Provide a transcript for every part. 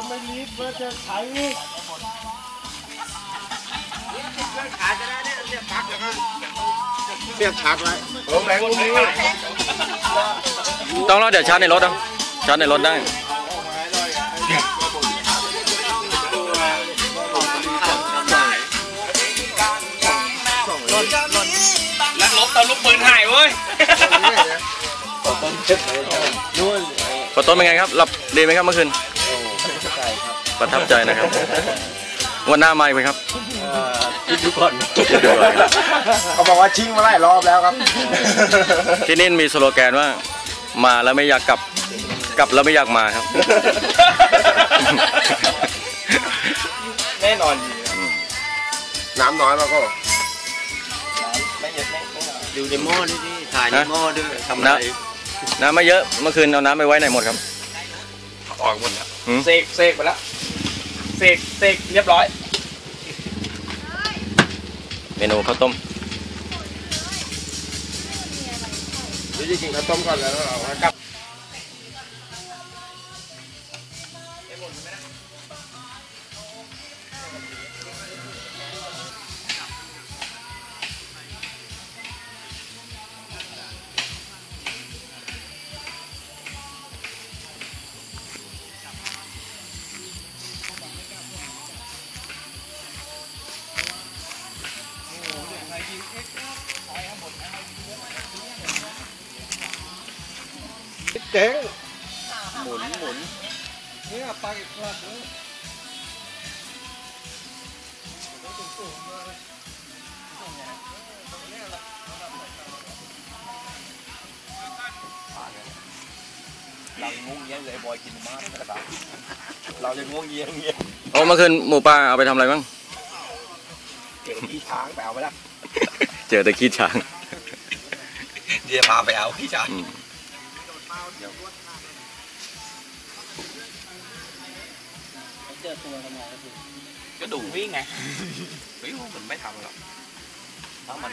ก็ไม่รีบว่าจะใช้เรียกชาร์จไว้ผมแรงมือต้องรอเดี๋ยวชาร์จในรถอะชาร์จในรถได้นักลบตอนลูกปืนหายเว้ยนู่นขอต้นเป็นไงครับ หลับดีไหมครับเมื่อคืน ประทับใจนะครับ วันหน้ามาอีกไหมครับคิดดูก่อนเขาบอกว่าชิงมาหลายรอบแล้วครับ ที่นี่มีสโลแกนว่า มาแล้วไม่อยากกลับ กลับแล้วไม่อยากมาครับ แน่นอนน้ำน้อยแล้วก็ดูในหม้อนี่ดิถ่ายในหม้อด้วยทำอะไรน้ำไม่เยอะเมื่อคืนเอาน้ำไปไว้ไหนหมดครับ ออกหมดแล้ว หืม เสกเสกไปแล้วเสกเสกเรียบร้อย เมนูข้าวต้ม เดี๋ยวจะกินข้าวต้มก่อนแล้วเราเอากลับ จ๊งหมุนหมุนเนี่ยไปอีกรอบนึงเรางงเงี้ยเลยบอยกินมากกระดาษเราจะงงเงี้ยเงี้ยโอ้เมื่อคืนหมูป่าเอาไปทำอะไรบ้างเกี่ยวกับขี้ช้างไปเอาไปละเจอแต่ขี้ช้างเดี๋ยวพาไปเอาขี้ช้าง อืมก็ดูวิ่งไงวิ่งมันไม่ทำหรอกถ้ามัน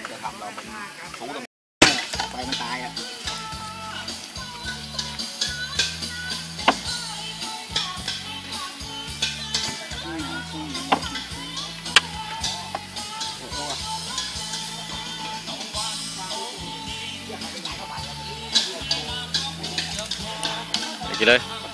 จ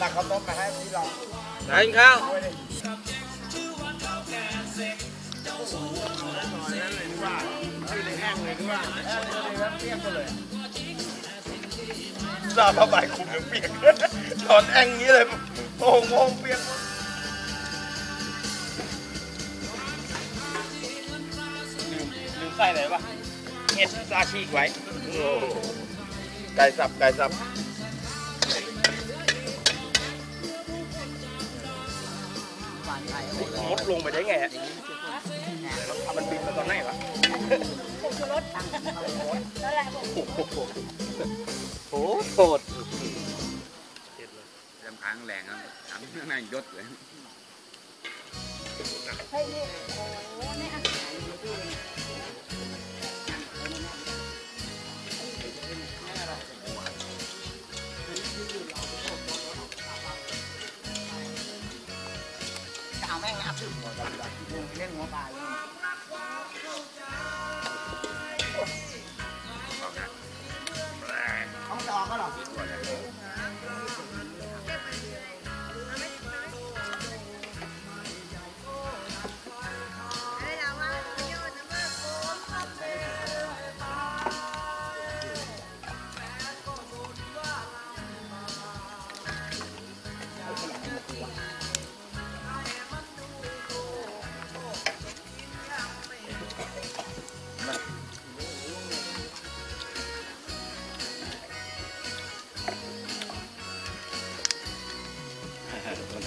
ตักข้าวต้มมาให้พี่ลองไหนกินข้าวหน้าผ้าใบคลุมยังเปียกนอนแอ่งอย่างนี้เลยโอ้โหเปียกลืมใส่เลยปะเห็ดซาชีกไว้ไก่สับไก่สับ ลงไปได้ไงฮะมันบินมาตอนไหนวะโอ้โทษลำค้างแรงครับทั้งข้างในยศเลย บัน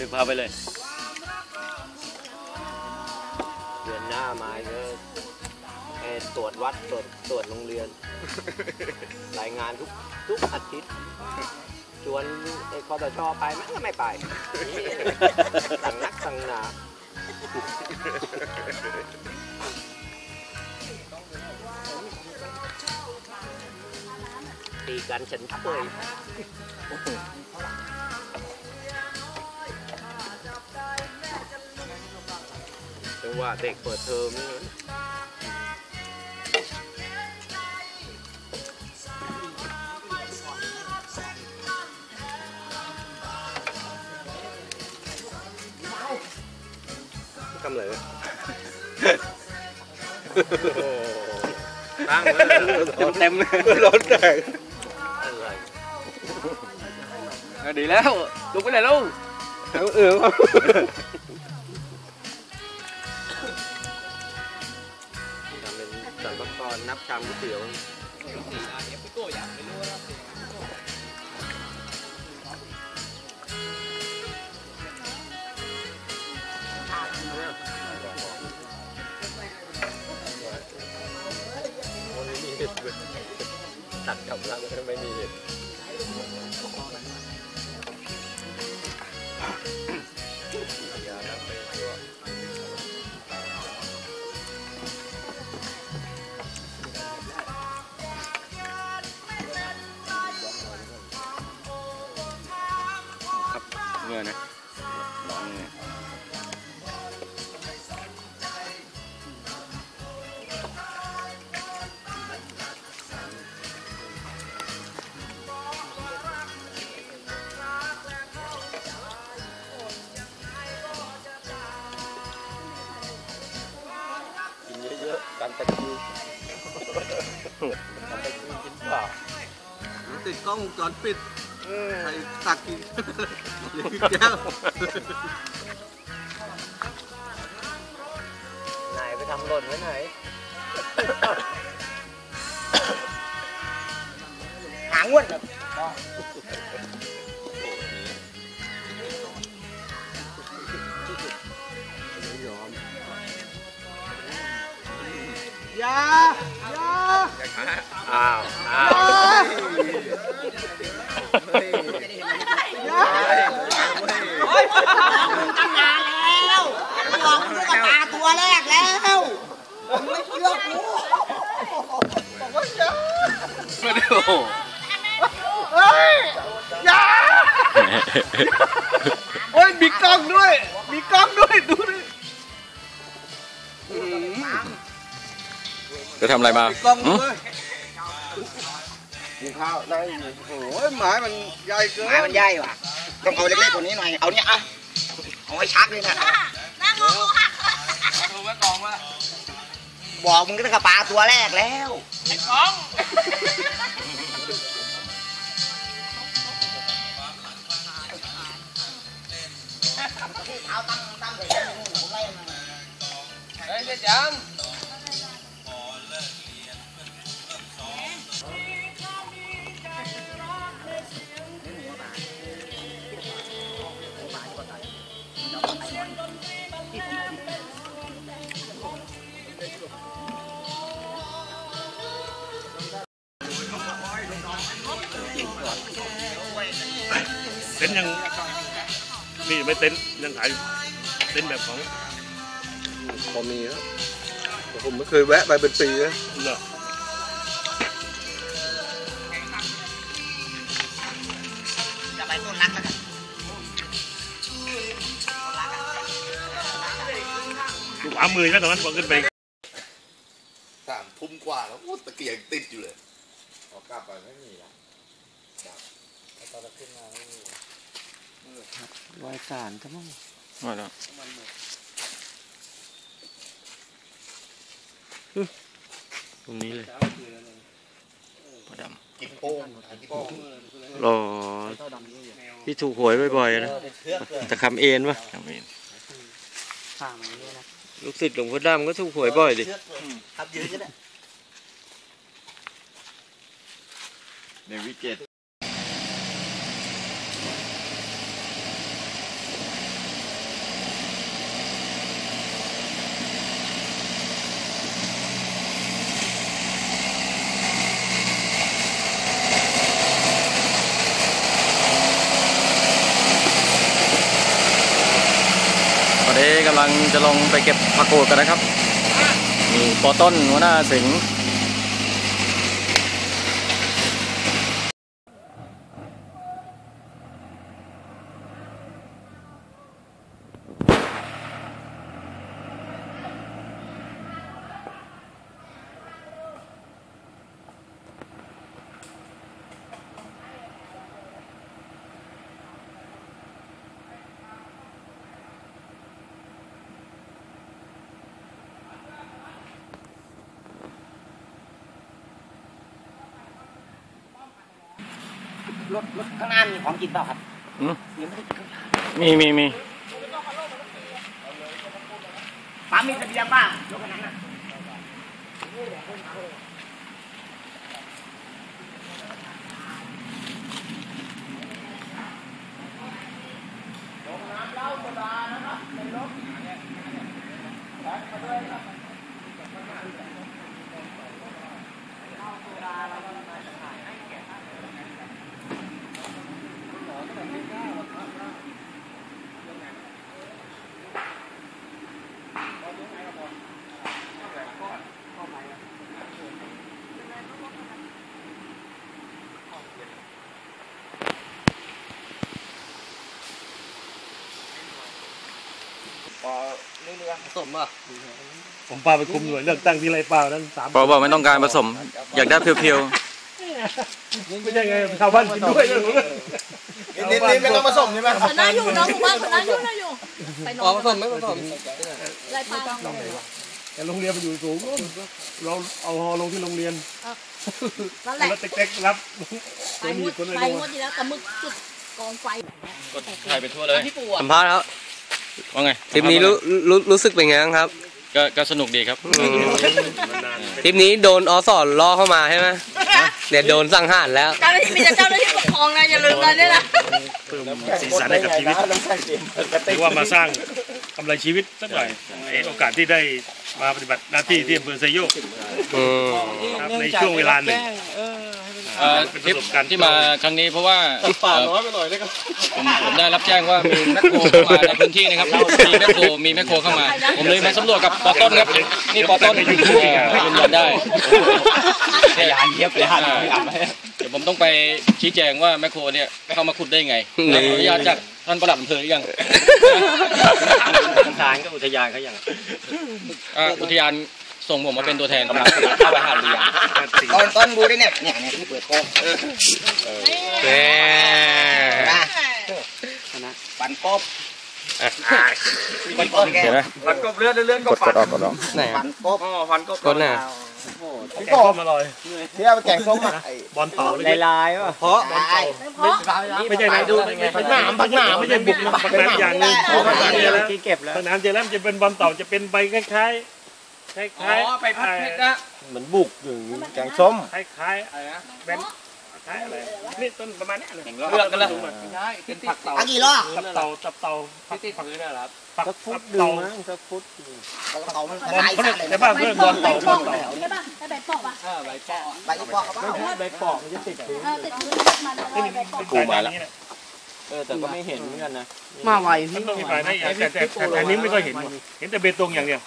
ทึกภาไปเลยมาเยอะเอ่อตรวจวัดตรวจตรวจโรงเรียน รายงานทุกทุกอาทิตย์ชวนไอ้คอตชไปมันก็ไม่ไปสั่งนักสั่งหนาตีกันฉันเคย ว่าเด็กเปิดเทอมนี่นะทำอะไรวะตั้งไว้เลยเต็มเลยร้อนแตกอะไรดีแล้วลุ นับชามก๋วยเตี๋ยวตัดเว้ยตัดกำลังไม่มีเหตุ กันตะคริวกันตะคริวกินเปล่าติดกล้องวงจรปิดใครตักกินหรือแก้วไหนไปทำหล่นไว้ไหนหางวน ยายาอ้าวอ้าวตั้งนานแล้วบอกมึงกับตาตัวแรกแล้วมึงไม่เชื่อกูไม่ได้โอ้โหโอ้ยมีกล้องด้วย จะทำอะไรมามีกล้องหึด้วยกินข้าวได้อยู่โอ้ยหมายมันใหญ่เกินไม้มันใหญ่ว่ะ ต้องเอาเล็กๆกว่านี้หน่อย เอาเนี่ยอะเอาไว้ชักเลยนะบอกมึงก็ต้องกับปลาตัวแรกแล้วไอ้กองเอาตั้งตั้งไปที่นู่นผมไล่มันมาเต็นท์ยังมีอยู่ไหม่เต็นท์ยังขายอยู่เต็นท์แบบของพอมีครับแต่ผมไม่เคยแวะไปเป็นปีแล้วเนอะจะไปต้นรักแล้วกันดูขวามือไหมตรงนั้นพอขึ้นไปสามทุ่มกว่าแล้วโอ้ตะเกียงติดอยู่เลยกลับไปไม่มีละวา ยสารทั้งหมดมาแล้วตรงนี้เลยพอดกินโป้งกินโป้งรอที่ถูกหวยบ่อยๆนะแต่คำเอ็นวะำทำเองลูกศิษย์หลวงพ่อดำก็ถูกหวยบ่อยดิครับยืนก็ได้ในวิกเกต กำลังจะลงไปเก็บผักกูดกันนะครับมีปอต้นหัวหน้าสิงห์ รถรถข้างหน้ามีของกินเปล่าครับอืมยังไม่ได้กินข้าวมีมีมีป้ามีเสบียงป่ะรถคันนั้นน่ะ ผมป้าไปคุมหน่วยเลือกตั้งที่ไรเปล่านั้นสามปอบอกไม่ต้องการผสม อยากได้เพียวไม่ใช่ไงชาวบ้านกินด้วยนะนิดๆไม่ต้องผสมใช่ไหมคณะอยู่น้องหมู่บ้านคณะอยู่นะอยู่ไปนอนผสมไม่ผสมไรปลาแต่โรงเรียนมันอยู่สูงเราเอาฮอลงที่โรงเรียนนั่นแหละรถเต็กๆรับไปงวดไปงวดที่แล้วแต่มึกจุดกองไฟๆกดถ่ายไปทั่วเลยพี่ปู่สัมภาษณ์ครับ ว่าไงทริปนี้รู้รู้รู้สึกเป็นไงบ้างครับ ก็ก็สนุกดีครับทริปนี้โดนอสอนล่อเข้ามาใช่ไหมเนี่ยโดนสังหารแล้วเจ้าหน้าที่มีแต่เจ้าหน้าที่ปกครองนะอย่าลืมนะเนี่ยนะเพิ่มสีสันให้กับชีวิตหรือว่ามาสร้างกำไรชีวิตสักหน่อยในโอกาสที่ได้มาปฏิบัติหน้าที่ที่อำเภอไซโยกอืมครับในช่วงเวลาหนึ่งเอ่อ ทริปที่มาครั้งนี้เพราะว่าป่าน้อยไปหน่อยเลยครับผมผมได้รับแจ้งว่ามีแมคโครเข้ามาในพื้นที่นะครับมีแมคโครมีแมคโครเข้ามา ผมเลยมาสำรวจกับปอต้นครับนี่ปอต้นยืนยันได้พยานเยียบเลยฮะเดี๋ยวผมต้องไปชี้แจงว่าแมคโครเนี่ยเข้ามาขุดได้ยังไงนี่ขออนุญาตจากท่านประหลัดอำเภอหรือยังทางก็อุทยานเขาอย่างอ่าอุทยาน ส่งผมมาเป็นตัวแทนเข้าไปหาเรือตอนต้นดูได้เนี่ยเนี่ยเนี่ยที่เปิดโปงแหมปันกบปันกบแกเห็นไหมมันกบเลือดเลือดกบฟันไหนปันกบอ๋อฟันกบคนน่ะแกงส้มอร่อยที่เอาไปแกงส้มอะบอลเต่าเล็กลายๆป่ะเพราะๆไม่ใช่นะดูผักหนามผักหนามไม่ใช่บุกนะผักหนามอย่างหนึงผักหนามเจอแล้วที่เก็บแล้วผักหนามเจอแล้วมันจะเป็นบอลเต่าจะเป็นใบคล้ายๆ คล้ายๆไปพัดเพชรนะเหมือนบุกอยู่แกงส้มคล้ายๆอะไรนะเป็นคล้ายอะไรนี่ต้นประมาณเนี้ยเลยเลือกกันแล้วใช่เป็นผักเต่าอากี่รอบตับเต่าตับเต่าผักที่ติดพื้นน่ะครับผักสักฟุตัตบดึงเต่ามั้งสักฟุตเขามันบอลตายเขาเรียกเลยในบ้านเขาเรียกบอลเต่าบอลเต่าใช่ป่ะไอใบปอกป่ะใบอีปอกเขาเปล่าใบปอกมันจะติดพื้นเออติดพื้นมันแล้วนี่ใบปอกเป็นสายพันธุ์นี้แหละเออแต่ก็ไม่เห็นเหมือนกันนะมาไวมันต้องมีสายพันธุ์นี้แต่แต่แต่แต่อันนี้ไม่ค่อยเห็นว่ะเห็นแต่เบตงอย่างเดียว